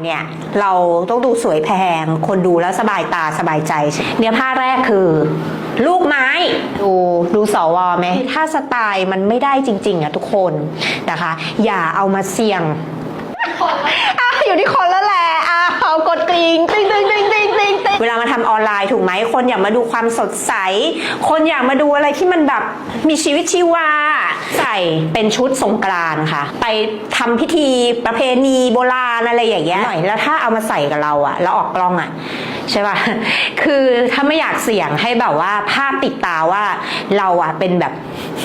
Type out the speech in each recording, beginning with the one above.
เนี่ยเราต้องดูสวยแพง คนดูแล้วสบายตาสบายใจ เนื้อผ้าแรกคือ ลูกไม้ ดูดูสวไหมถ้าสไตล์มันไม่ได้จริง ๆอะทุกคนนะคะ อย่าเอามาเสี่ยงอะอยู่ที่คนแล้วแหละอะเอากดกริ่งติ๊งติ๊งติ๊งติ๊งติ๊งติ๊งเวลามาทำออนไลน์ถูกไหมคนอยากมาดูความสดใส คนอยากมาดูอะไรที่มันแบบมีชีวิตชีวา ใส่เป็นชุดสงกรานต์ค่ะ ไปทำพิธีประเพณีโบราณอะไรอย่างเงี้ยหน่อยแล้วถ้าเอามาใส่กับเราอะแล้วออกกล้องอะใช่ป่ะ คือถ้าไม่อยากเสี่ยงให้แบบว่าภาพติดตาว่าเราอะเป็นแบบ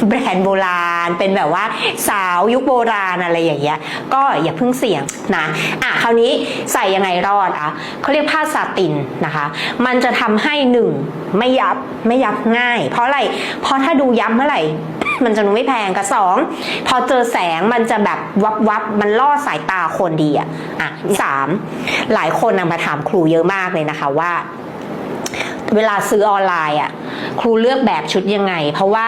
แบรนด์โบราณ เป็นแบบว่าสาวยุคโบราณอะไรอย่างเงี้ย ก็อย่าเพิ่งเสี่ยงนะ อะคราวนี้ใส่ยังไงรอดอะเขาเรียกผ้าซาตินนะคะ มันจะทำให้หนึ่งไม่ยับไม่ยับง่าย เพราะอะไร เพราะถ้าดูยับเมื่อไหร่ มันจะดูไม่แพงกับสองพอเจอแสงมันจะแบบวับวับมันล่อสายตาคนดีอะอะสามหลายคนนะมาถามครูเยอะมากเลยนะคะว่า เวลาซื้อออนไลน์อะ ครูเลือกแบบชุดยังไง เพราะว่า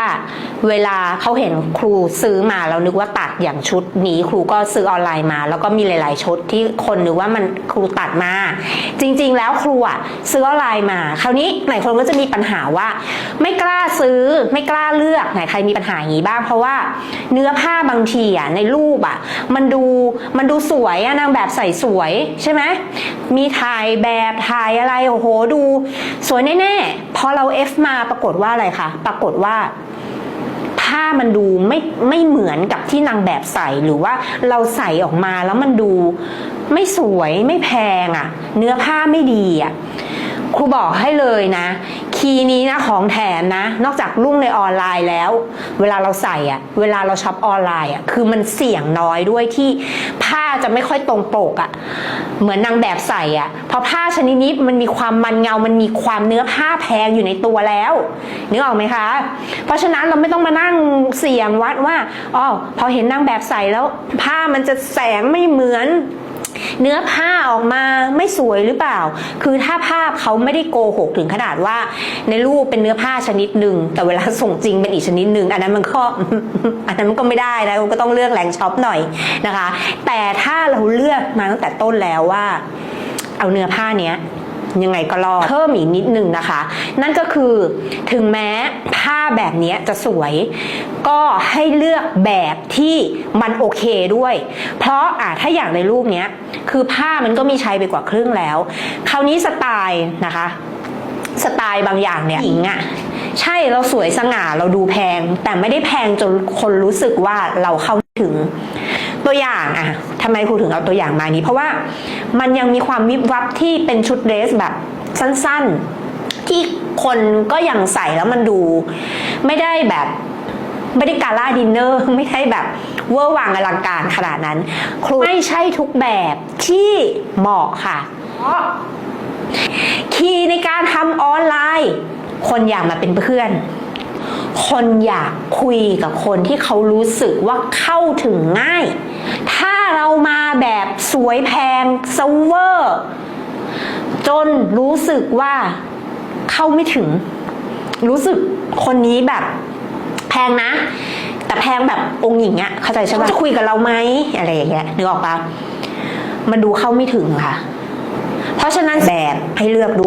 เวลาเขาเห็นครูซื้อมาแล้วนึกว่าตัดอย่างชุดนี้ครูก็ซื้อออนไลน์มา แล้วก็มีหลาย ๆ ชุดที่คนนึกว่ามันครูตัดมา จริง ๆ แล้วครูอะซื้อออนไลน์มา คราวนี้หลายคนก็จะมีปัญหาว่า ไม่กล้าซื้อไม่กล้าเลือกไหนใครมีปัญหาอย่างนี้บ้างเพราะว่าเนื้อผ้าบางทีอะในรูปอะมันดูมันดูสวยอะนางแบบใส่สวยใช่ไหมมีถ่ายแบบถ่ายอะไรโอ้โหดู สวยแน่ๆพอเรา F มาปรากฏว่าอะไรคะปรากฏว่า ผ้ามันดูไม่ไม่เหมือนกับที่นางแบบใส่หรือว่าเราใส่ออกมาแล้วมันดูไม่สวยไม่แพงอะ่ะ เนื้อผ้าไม่ดีอะ่ะ ครูบอกให้เลยนะ คีย์นี้นะของแถมนะ นอกจากรุ่งในออนไลน์แล้ว เวลาเราใส่อะเวลาเราช็อปออนไลน์อะคือมันเสี่ยงน้อยด้วยที่ผ้าจะไม่ค่อยตรงปกอะเหมือนนางแบบใส่อะเพราะผ้าชนิดนี้มันมีความมันเงา มันมีความเนื้อผ้าแพงอยู่ในตัวแล้วนึกออกไหมคะ เพราะฉะนั้นเราไม่ต้องมานั่งเสี่ยงวัดว่าอ๋อพอเห็นนางแบบใส่แล้ว ผ้ามันจะแสงไม่เหมือน เนื้อผ้าออกมาไม่สวยหรือเปล่า คือถ้าภาพเขาไม่ได้โกหกถึงขนาดว่า ในรูปเป็นเนื้อผ้าชนิดหนึ่งแต่เวลาส่งจริงเป็นอีกชนิดหนึ่งอันนั้นมันก็อันนั้นมันก็ไม่ได้นะก็ต้องเลือกแหล่งช็อปหน่อยนะคะ แต่ถ้าเราเลือกมาตั้งแต่ต้นแล้วว่า เอาเนื้อผ้าเนี้ย ยังไงก็รอดเพิ่มอีกนิดหนึ่งนะคะ นั่นก็คือถึงแม้ผ้าแบบเนี้ยจะสวย ก็ให้เลือกแบบที่มันโอเคด้วย เพราะอะถ้าอย่างในรูปเนี้ยคือผ้ามันก็มีใช้ไปกว่าครึ่งแล้ว คราวนี้สไตล์นะคะ สไตล์บางอย่างเนี่ยหญิงอะใช่เราสวยสง่าเราดูแพง แต่ไม่ได้แพงจนคนรู้สึกว่าเราเข้าไม่ถึง ตัวอย่างอะทำไมครูถึงเอาตัวอย่างมานี้ เพราะว่ามันยังมีความวิบวับที่เป็นชุดเดรสแบบสั้นๆ ที่คนก็ยังใส่แล้วมันดู ไม่ได้แบบไม่ได้กาล่าดินเนอร์ไม่ได้แบบเวอร์วังอลังการขนาดนั้น ครูไม่ใช่ทุกแบบที่เหมาะค่ะเพราะคีย์ในการทำออนไลน์ คนอยากมาเป็นเพื่อน คนอยากคุยกับคนที่เขารู้สึกว่าเข้าถึงง่ายถ้าเรามา แบบสวยแพงเซเวอร์ จนรู้สึกว่าเข้าไม่ถึง รู้สึกคนนี้แบบแพงนะ แต่แพงแบบองค์หญิงอะเข้าใจใช่ไหมจะคุยกับเราไหมอะไรอย่างเงี้ยนึกออกปะมันดูเข้าไม่ถึงค่ะ เพราะฉะนั้นแบบให้เลือกดู